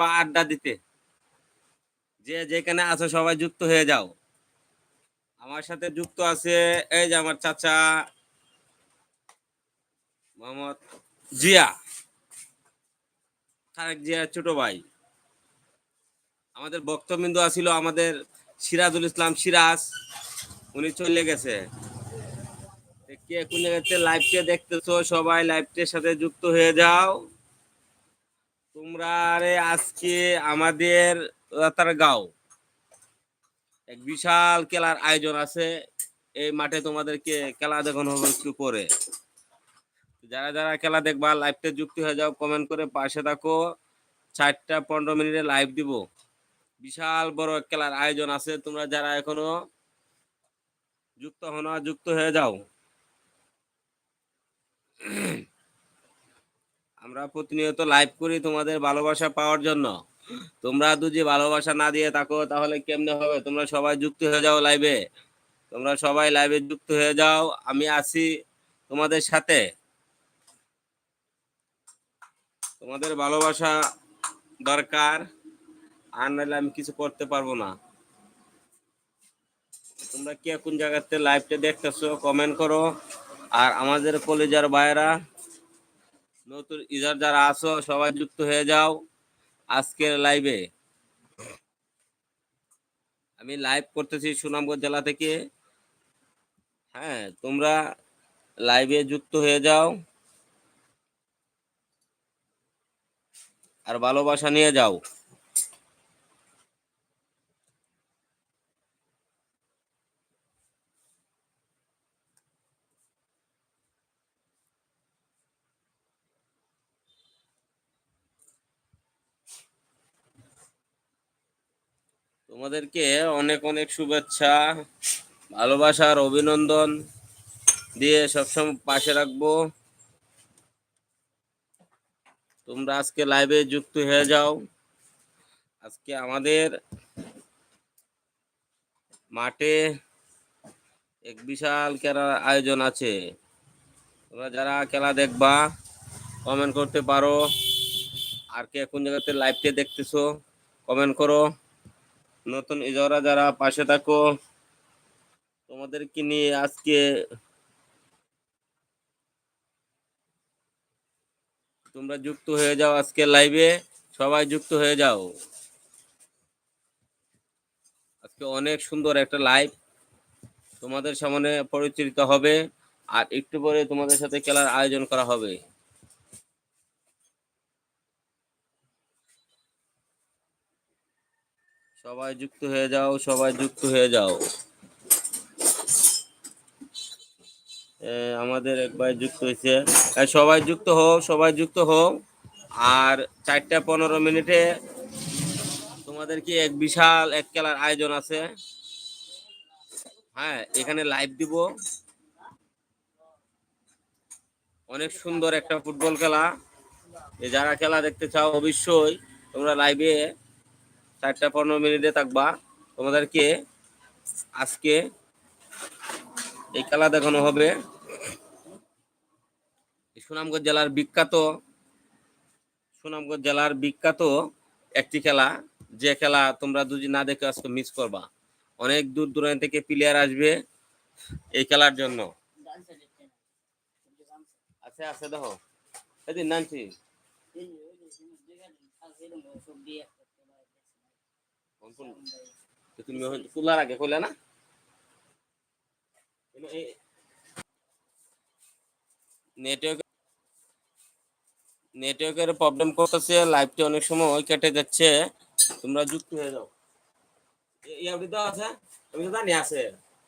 পা আড্ডা দিতে। যে যেখানে আছো সবাই যুক্ত হয়ে যাও। আমার সাথে যুক্ত আছে এই যে আমার চাচা মোহাম্মদ জিয়া। তারেক জিয়া ছোট ভাই। আমাদের বক্তবিন্দু আছিল আমাদের সিরাজুল ইসলাম সিরাজ। উনি চলে গেছে। কে কোন জায়গাতে লাইভটা দেখতেছো সবাই লাইভটার সাথে যুক্ত হয়ে যাও। তোমরা আরে আজকে আমাদের গাঁও। এক বিশাল খেলার আয়োজন আছে। এই মাঠে তোমাদেরকে খেলা দেখানো হবে একটু করে যারা যারা খেলা দেখবা লাইভটা যুক্ত হয়ে যাও কমেন্ট করে পাশে থাকো। চারটা পনেরো মিনিটে লাইভ দিব। বিশাল বড় খেলার আয়োজন আছে। তোমরা যারা এখনও যুক্ত হো না, যুক্ত হয়ে যাও। আমরা প্রতিনিয়ত লাইভ করি তোমাদের ভালোবাসা পাওয়ার জন্য। তোমরা যদি ভালোবাসা না দিয়ে থাকো, তাহলে কেমনে হবে? তোমরা সবাই যুক্ত হয়ে যাও লাইভে তোমরা সবাই লাইভে যুক্ত হয়ে যাও। আমি আছি তোমাদের সাথে। তোমাদের ভালোবাসা দরকার। আর নাহলে আমি কিছু করতে পারব না। তোমরা কে কোন জায়গাতে লাইভটা দেখতেছো কমেন্ট করো। আর আমাদের কলেজার ভাইয়েরা নতুন ইজার যারা আছো, সবাই যুক্ত হয়ে যাও আজকের লাইভে আমি লাইভ করতেছি সুনামগঞ্জ জেলা থেকে। হ্যাঁ তোমরা লাইভে যুক্ত হয়ে যাও। আর ভালোবাসা নিয়ে যাও। তোমাদেরকে অনেক অনেক শুভেচ্ছা ভালোবাসার অভিনন্দন দিয়ে সবসময় পাশে রাখব। তোমরা আজকে লাইভে যুক্ত হয়ে যাও। আজকে আমাদের মাঠে এক বিশাল খেলার আয়োজন আছে। তোমরা যারা খেলা দেখবা কমেন্ট করতে পারো। আর কে কোন জায়গাতে লাইভটা দেখতেছো কমেন্ট করো। নতুন ইজরা যারা পাশে থাকো, তোমাদেরকে নিয়ে আজকে তোমরা যুক্ত হয়ে যাও আজকে লাইভে সবাই যুক্ত হয়ে যাও। আজকে অনেক সুন্দর একটা লাইভ তোমাদের সামনে পরিচালিত হবে। আর একটু পরে তোমাদের সাথে খেলার আয়োজন করা হবে। সবাই যুক্ত হয়ে যাও, সবাই যুক্ত হয়ে যাও। আমাদের এক ভাই যুক্ত হয়েছে। সবাই যুক্ত হও, সবাই যুক্ত হও। আর চারটা পনেরো মিনিটে তোমাদের কি এক বিশাল এক খেলার আয়োজন আছে? হ্যাঁ এখানে লাইভ দিব। অনেক সুন্দর একটা ফুটবল খেলা। যারা খেলা দেখতে চাও অবশ্যই তোমরা লাইভে চারটা পনেরো মিনিটে থাকবা। তোমাদেরকে আজকে এই খেলা দেখানো হবে। সুনামগঞ্জ জেলার বিখ্যাত, সুনামগঞ্জ জেলার বিখ্যাত একটি খেলা। যে খেলা তোমরা যদি না দেখে আজকে মিস করবা। অনেক দূর দূরান্ত থেকে প্লেয়ার আসবে এই খেলার জন্য। আছে আছে, দেখো। এদিন নানছি তুমি তোলার আগে কইলা না? নেটওয়ার্ক নেটওয়ার্কের প্রবলেম করতেছে লাইভটা অনেক সময় কেটে যাচ্ছে, তোমরা যুক্ত হয়ে যাও। ইয়াবি দাও আছে? আমি তো জানি আছে।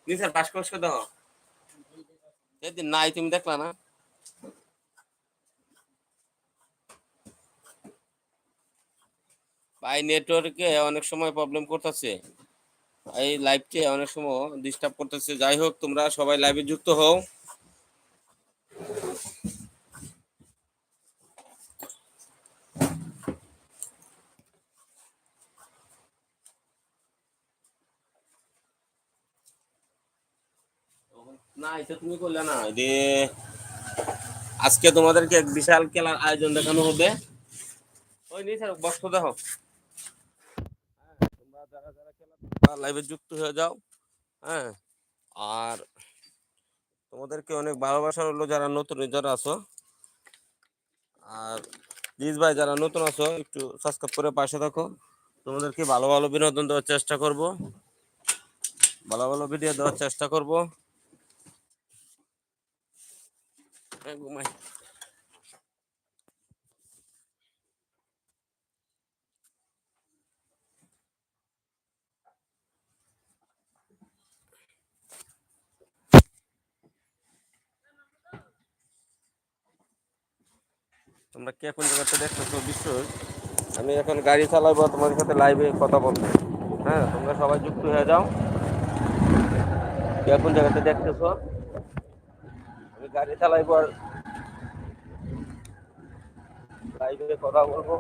নিসার পাস কোর্স দাও। নাই, তুমি দেখলা না? ভাই নেটওয়ার্কে অনেক সময় প্রবলেম করতেছে। এই লাইভকে অনেক সময় ডিস্টার্ব করতেছে। যাই হোক, তোমরা সবাই লাইভে যুক্ত হও। না, এটা তুমি করলে না। যে আজকে তোমাদেরকে এক বিশাল খেলার আয়োজন দেখানো হবে। ওই নিয়ে বস্ত্র দেখো যারা যারা খেলা লাইভে যুক্ত হয়ে যাও হ্যাঁ? আর তোমাদেরকে অনেক ভালোবাসা হলো যারা নতুন, যারা আছো। আর প্লিজ ভাই, যারা নতুন আছো, একটু সাবস্ক্রাইব করে পাশে থাকো। তোমাদেরকে ভালো ভালো বিনোদন দেওয়ার চেষ্টা করব। ভালো ভালো ভিডিও দেওয়ার চেষ্টা করব। তোমরা কে কোন জায়গাতে দেখতেছো বিষয় আমি এখন গাড়ি চালাবো, তোমাদের সাথে লাইভে কথা বলব। হ্যাঁ তোমরা সবাই যুক্ত হয়ে যাও। কে কোন জায়গাতে দেখতেছো? আমি গাড়ি চালাইবো আর লাইভে কথা বলব।